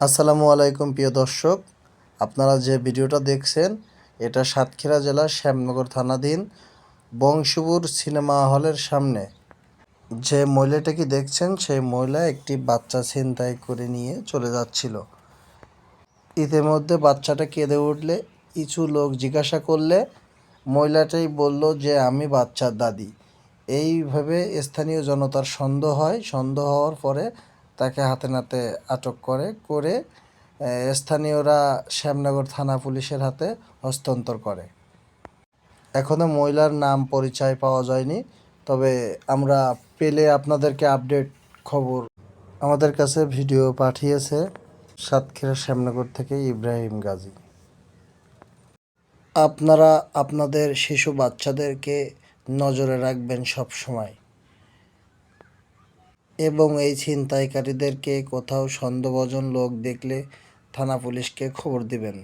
আসসালামু আলাইকুম, প্রিয় দর্শক। আপনারা যে ভিডিওটা দেখছেন, এটা সাতক্ষীরা জেলার শ্যামনগর থানাধীন বংশপুর সিনেমা হলের সামনে। যে মহিলাটাকে দেখছেন, সেই মহিলা একটি বাচ্চা ছিনতাই করে নিয়ে চলে যাচ্ছিল। ইতিমধ্যে বাচ্চাটা কেঁদে উঠলে, কিছু লোক জিজ্ঞাসা করলে, মহিলাটাই বলল যে, আমি বাচ্চার দাদি। এইভাবে স্থানীয় জনতার সন্দেহ হয়। সন্দেহ হওয়ার পরে তাকে হাতে নাতে আটক করে করে স্থানীয়রা শ্যামনগর থানা পুলিশের হাতে হস্তান্তর করে। এখনও মহিলার নাম পরিচয় পাওয়া যায়নি, তবে আমরা পেলে আপনাদেরকে আপডেট খবর আমাদের কাছে ভিডিও পাঠিয়েছে সাতক্ষীরা শ্যামনগর থেকে ইব্রাহিম গাজী। আপনারা, আপনাদের শিশু বাচ্চাদেরকে নজরে রাখবেন সব সময় এবং এই ছিনতাইকারীদেরকে কোথাও সন্দেহভাজন লোক দেখলে থানা পুলিশকে খবর দিবেন।